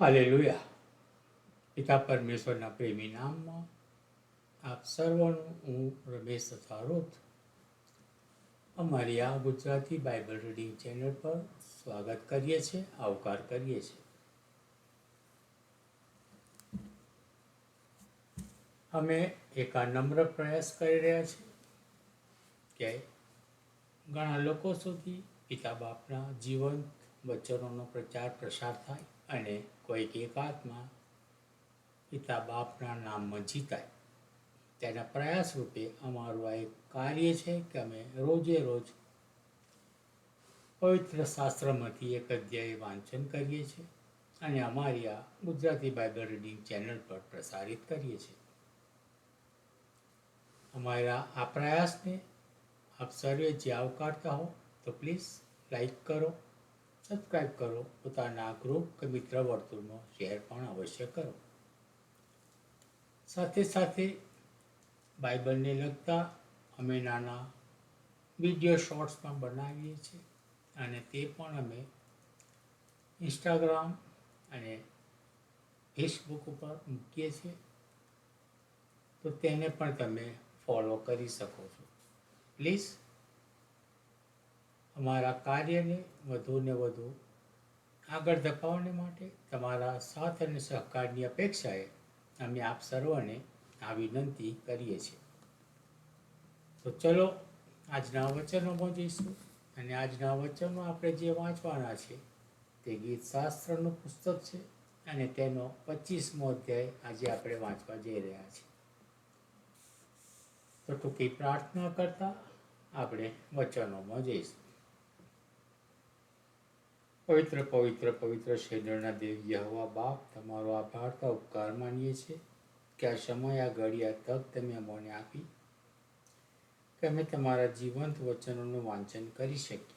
Hallelujah પિતા પરમેશ્વરના પ્રેમી નામમાં આપ સર્વનું હું રમેશ તથા રોત અમારી આ ગુજરાતી બાઇબલ રીડિંગ ચેનલ પર સ્વાગત કરીએ છીએ, આવકાર કરીએ છીએ. અમે એક નમ્ર પ્રયાસ કરી રહ્યા છીએ કે ઘણા લોકો સુધી પિતા બાપના જીવંત વચનોનો પ્રચાર પ્રસાર થાય અને કોઈક એકાત્મા પિતા બાપના નામમાં જીતાય. તેના પ્રયાસ રૂપે અમારું આ એક કાર્ય છે કે અમે રોજે રોજ પવિત્ર શાસ્ત્રમાંથી એક અધ્યાય વાંચન કરીએ છીએ અને અમારી આ ગુજરાતી બાઇબલ રીડિંગ ચેનલ પર પ્રસારિત કરીએ છીએ. અમારા આ પ્રયાસને આપ સર્વે જે આવકારતા હો તો પ્લીઝ લાઈક કરો સબસ્ક્રાઈબ કરો પોતાના ગ્રુપ કે મિત્ર વર્તુળમાં શેર પણ અવશ્ય કરો. સાથે સાથે બાઇબલને લગતા અમે નાના વીડિયો શોર્ટ્સ પણ બનાવીએ છીએ અને તે પણ અમે ઇન્સ્ટાગ્રામ અને ફેસબુક ઉપર મૂકીએ છીએ. તો તેને પણ તમે ફોલો કરી શકો છો. પ્લીઝ અમારા કાર્યને વધુને વધુ આગળ ધપાવવા માટે તમારા સાથ અને સહકારની અપેક્ષાએ અમે આપ સર્વને આ વિનંતી કરીએ છીએ. તો ચલો, આજના વચનોમાં જઈશું અને આજના વચનો આપણે જે વાંચવાના છે તે ગીત શાસ્ત્રનું પુસ્તક છે અને તેનો પચીસમો અધ્યાય આજે આપણે વાંચવા જઈ રહ્યા છીએ. તો ટૂંકી પ્રાર્થના કરતા આપણે વચનોમાં જઈશું. પવિત્ર પવિત્ર પવિત્ર શેદળના દેવ યહવા બાપ, તમારો આભાર તો ઉપકાર માનીએ છીએ. કે આ સમય, આ ઘડી આ તક તમે અમને આપી કે અમે તમારા જીવંત વચનોનું વાંચન કરી શકીએ.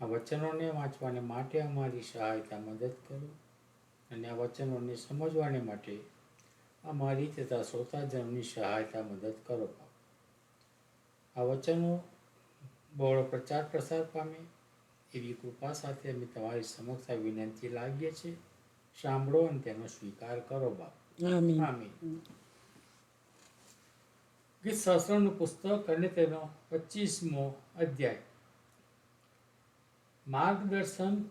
આ વચનોને વાંચવાને માટે અમારી સહાયતા મદદ કરો અને આ વચનોને સમજવાને માટે અમારી તથા શ્રોતાજનોની સહાયતા મદદ કરો આ વચનો બહોળો પ્રચાર પ્રસાર પામે એવી કૃપા સાથે અમે તમારી સમક્ષ આ વિનંતી લાવીએ છીએ. સાંભળો અને તેનો સ્વીકાર કરો બાપ. આમીન. ગીત શાસ્ત્રનું પુસ્તક અને તેનો પચીસમો અધ્યાય. માર્ગદર્શન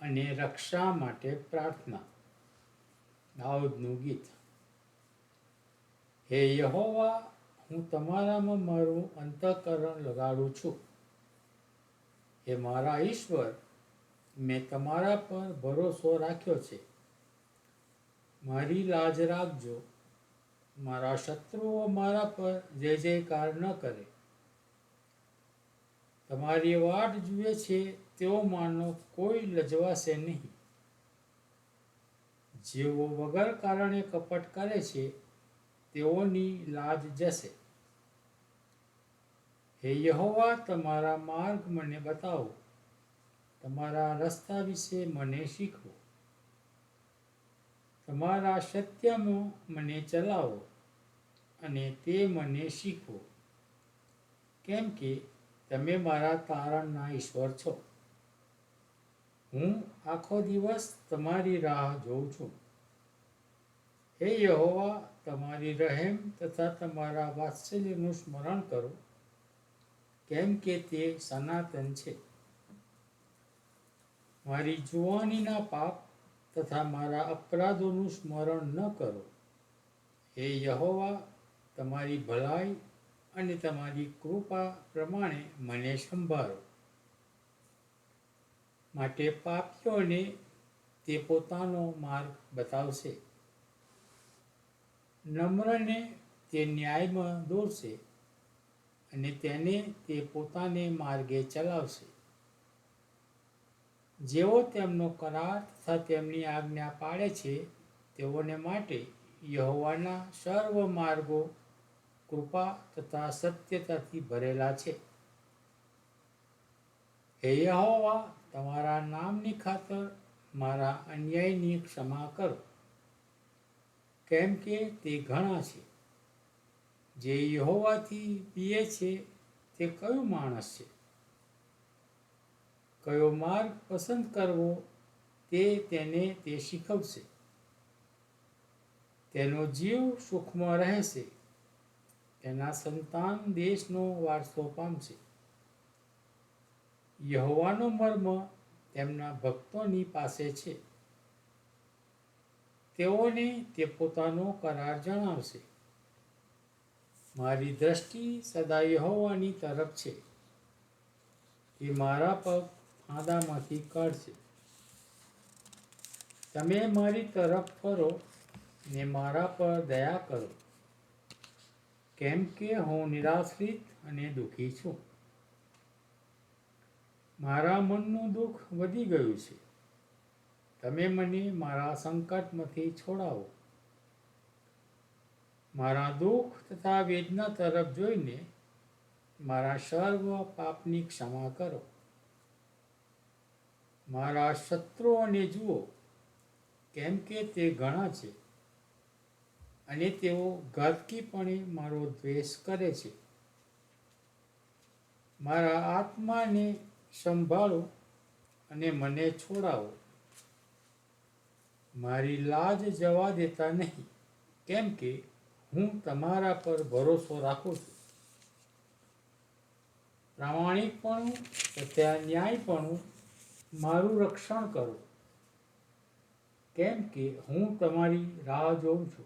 અને રક્ષા માટે પ્રાર્થના. દાઉદનું ગીત. હે યહોવા હું તમારામાં મારું અંતઃકરણ લગાડું છું. હે મારા ઈશ્વર, મેં તમારા પર ભરોસો રાખ્યો છે. મારી લાજ રાખજો. મારા શત્રુઓ મારા પર જય જયકાર ન કરે. તમારી વાટ જુએ છે તેઓ માનો કોઈ લજવાશે નહીં. જેઓ વગર કારણે કપટ કરે છે, તેઓની લાજ જશે. હે યહોવા, તમારા માર્ગ મને બતાવો. તમારા રસ્તા વિશે મને શીખવો. તમારા સત્યમાં મને ચલાવો અને તે મને શીખવો. કેમ કે તમે મારા તારણના ઈશ્વર છો. હું આખો દિવસ તમારી રાહ જોઉં છું. હે યહોવા, તમારી રહેમ તથા તમારા વાત્સલ્યનું સ્મરણ કરો. કેમ કે તે સનાતન છે? મારી જુવાનીના પાપ તથા મારા અપરાધોનું સ્મરણ ન કરો. હે યહોવા, તમારી ભલાઈ અને તમારી કૃપા પ્રમાણે મને સંભાળો. માટે પાપીઓને તે પોતાનો માર્ગ બતાવશે. નમ્રને તે ન્યાયમાં દોરશે. અને તેને તે પોતાને માર્ગે ચલાવશે. જેઓ તેમનો કરાર તથા તેમની આજ્ઞા પાડે છે, તેઓને માટે યહોવાના સર્વ માર્ગો કૃપા તથા સત્યતાથી ભરેલા છે. હે યહોવા, તમારા નામની ખાતર મારા અન્યાયની ક્ષમા કરો. કેમ કે તે ઘણા છે. જે યહોવાથી પીએ છે, તે કયો માણસ છે? કયો માર્ગ પસંદ કરવો, તે તેને તે શીખવશે. તેનો જીવ સુખમાં રહેશે. તેના સંતાન દેશનો વારસો પામશે. યહોવાનો મર્મ તેમના ભક્તોની પાસે છે. તેઓને તે પોતાનો કરાર જણાવશે. મારી દ્રષ્ટિ સદા યહોવાની તરફ છે. એ મારા પગ ફાંદામાંથી કાઢશે. તમે મારી તરફ ફરો ને મારા પર દયા કરો. કેમ કે હું નિરાશ્રિત અને દુઃખી છું. મારા મનનું દુઃખ વધી ગયું છે. તમે મને મારા સંકટમાંથી છોડાવો. મારા દુઃખ તથા વેદના તરફ જોઈને મારા સર્વ પાપની ક્ષમા કરો. મારા શત્રુઓને જુઓ, કેમ કે તે ઘણા છે અને તેઓ ઘાતકીપણે મારો દ્વેષ કરે છે. મારા આત્માને સંભાળો અને મને છોડાવો. મારી લાજ જવા દેતા નહીં, કેમ કે હું તમારા પર ભરોસો રાખું છું. પ્રામાણિકપણું તથા ન્યાયપણું મારું રક્ષણ કરો. કેમ કે હું તમારી રાહ જોઉં છું.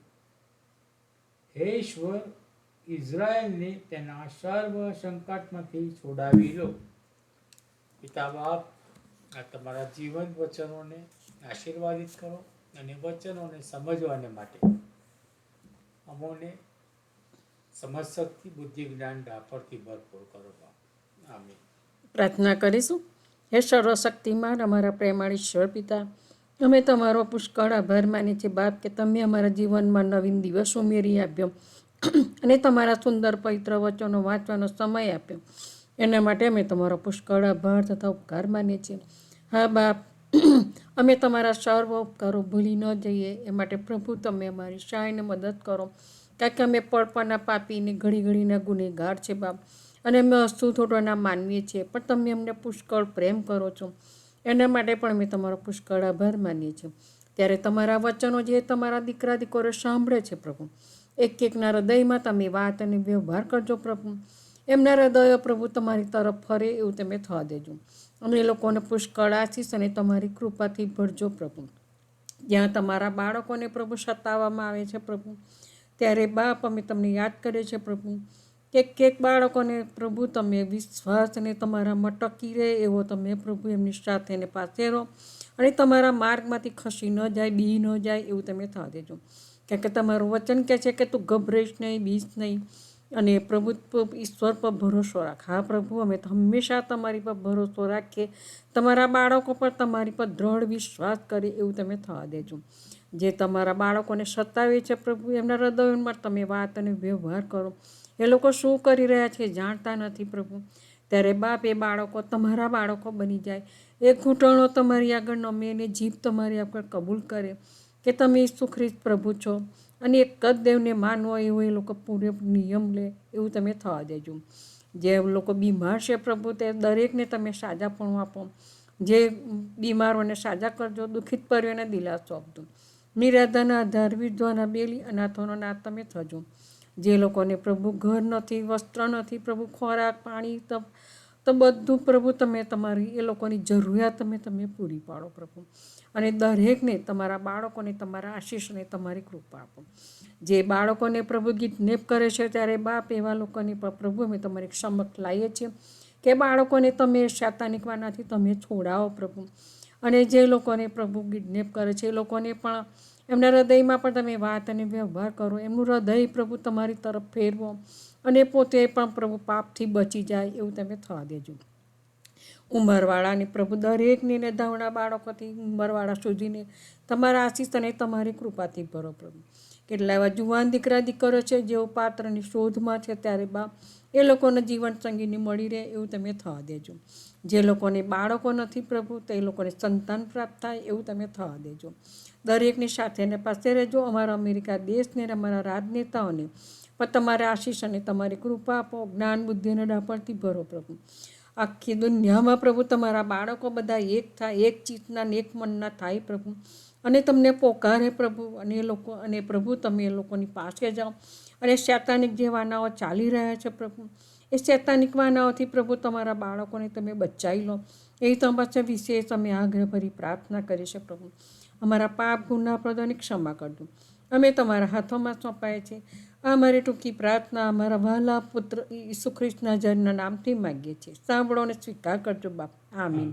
હે ઈશ્વર ઇઝરાયલને તેના સર્વ સંકટમાંથી છોડાવી લો. પિતા બાપ, આ તમારા જીવન વચનોને આશીર્વાદિત કરો અને વચનોને સમજવાને માટે. અમોને સમજશક્તિ બુદ્ધિ જ્ઞાન ડાપરથી ભરપૂર કરો આમીન. પ્રાર્થના કરીશું. હે સર્વશક્તિમાન, અમારા પ્રેમાળી ઈશ્વર પિતા, અમે તમારો પુષ્કળ આભાર માનીએ છીએ બાપ, કે તમે અમારા જીવનમાં નવીન દિવસ ઉમેરી આપ્યો અને તમારા સુંદર પવિત્ર વચનો વાંચવાનો સમય આપ્યો. એના માટે અમે તમારો પુષ્કળ આભાર તથા ઉપકાર માનીએ છીએ. હા બાપ અમે તમારા સર્વ ઉપકારો ભૂલી ન જઈએ. એ માટે પ્રભુ, તમે અમારી સહાયને મદદ કરો. કારણ કે અમે પડપાના પાપીને ઘડી ઘડીના ગુનેગાર છે બાપ. અને અમે અસ્તુ થોડોના માનવીએ છીએ. પણ તમે અમને પુષ્કળ પ્રેમ કરો છો. એના માટે પણ અમે તમારો પુષ્કળ આભાર માનીએ છીએ. ત્યારે તમારા વચનો જે તમારા દીકરા દીકરો સાંભળે છે પ્રભુ એક એકના હૃદયમાં તમે વાત અને વ્યવહાર કરજો પ્રભુ. એમના હૃદયો પ્રભુ તમારી તરફ ફરે એવું તમે થવા દેજો. અને એ લોકોને પુષ્કળ આશીષ અને તમારી કૃપાથી ભરજો પ્રભુ. જ્યાં તમારા બાળકોને પ્રભુ સતાવવામાં આવે છે પ્રભુ, ત્યારે બાપ અમે તમને યાદ કરીએ છીએ પ્રભુ. કે કેક બાળકોને પ્રભુ તમે વિશ્વાસ અને તમારામાં ટકી રહે એવો તમે પ્રભુ એમની સાથે એને પાસે રહો. અને તમારા માર્ગમાંથી ખસી ન જાય, બી ન જાય એવું તમે થવા દેજો. કારણ કે તમારું વચન કહે છે કે તું ગભરાઈશ નહીં, બીશ નહીં. અને પ્રભુ ઈશ્વર પર ભરોસો રાખ. હા, પ્રભુ, અમે હંમેશા તમારી પર ભરોસો રાખીએ. તમારા બાળકો પર તમારી પર દ્રઢ વિશ્વાસ કરે એવું તમે થવા દેજો. જે તમારા બાળકોને સતાવે છે પ્રભુ, એમના હૃદયમાં તમે વાત અને વ્યવહાર કરો. એ લોકો શું કરી રહ્યા છે જાણતા નથી પ્રભુ. ત્યારે બાપ એ બાળકો, તમારા બાળકો બની જાય. એ ઘૂંટણો તમારી આગળ નમે અને જીભ તમારી આગળ કબૂલ કરે. કે તમે ઈસુ ખ્રિસ્ત પ્રભુ છો અને એક જ દેવને માનવો એવો એ લોકો પૂરે નિયમ લે, એવું તમે થવા દેજો. જે લોકો બીમાર છે પ્રભુ તે દરેકને તમે સાજાપણું આપો. જે બીમારોને સાજા કરજો, દુઃખિત પર્યોને દિલાસો આપજો. નિરાધાના આધાર, વિધવાના બેલી, અનાથોનો નાથ તમે થજો. જે લોકોને પ્રભુ ઘર નથી, વસ્ત્ર નથી, પ્રભુ ખોરાક, પાણી તો તો બધું પ્રભુ તમે તમારી, એ લોકોની જરૂરિયાત તમે તમે પૂરી પાડો પ્રભુ. અને દરેકને તમારા બાળકોને, તમારા આશીષને, તમારી કૃપા આપો. જે બાળકોને પ્રભુ કિડનેપ કરે છે ત્યારે બાપ એવા લોકોની પર પ્રભુ અમે તમારી ક્ષમક લાવીએ છીએ કે બાળકોને તમે શાતાનિકવાનાથી તમે છોડાવો પ્રભુ. અને જે લોકોને પ્રભુ કિડનેપ કરે છે એ લોકોને પણ એમના હૃદયમાં પણ તમે વાત અને વ્યવહાર કરો. એમનું હૃદય પ્રભુ તમારી તરફ ફેરવો. અને પોતે પણ પ્રભુ પાપથી બચી જાય એવું તમે થવા દેજો. ઉંમરવાળાને પ્રભુ દરેકને ને ધાવણા બાળકોથી ઉંમરવાળા સુધીને તમારા આશીષ અને તમારી કૃપાથી ભરો પ્રભુ. કેટલા એવા જુવાન દીકરા દીકરો છે, જેઓ પાત્રની શોધમાં છે, ત્યારે બા, એ લોકોને જીવન સંગીની મળી રહે એવું તમે થવા દેજો. જે લોકોને બાળકો નથી પ્રભુ, તે લોકોને સંતાન પ્રાપ્ત થાય એવું તમે થવા દેજો. દરેકની સાથે ને પાસે રહેજો. અમારા અમેરિકા દેશને અમારા રાજનેતાઓને પણ તમારા આશીષ અને તમારી કૃપા આપો, જ્ઞાન, બુદ્ધિ અને ડાપણથી ભરો પ્રભુ. આખી દુનિયામાં પ્રભુ તમારા બાળકો બધા એક થાય, એક ચિત્તના એક મનના થાય પ્રભુ. અને તમને પોકારે પ્રભુ, અને એ લોકો, અને પ્રભુ તમે એ લોકોની પાસે જાઓ. અને શૈતાનિક જે વાનાઓ ચાલી રહ્યા છે પ્રભુ, એ શૈતાનિક વાનાઓથી પ્રભુ તમારા બાળકોને તમે બચાવી લો. એ તમારા વિશેષ અમે આગ્રહભરી પ્રાર્થના કરી છે પ્રભુ. અમારા પાપ ગુના પ્રદાની ક્ષમા કરજો. અમે તમારા હાથોમાં સોંપાય છે. આ મારી ટૂંકી પ્રાર્થના અમારા વહાલા પુત્ર ઈસુ ખ્રિસ્તના જન્મના નામથી માગીએ છીએ. સાંભળો અને સ્વીકાર કરજો બાપ. આમીન.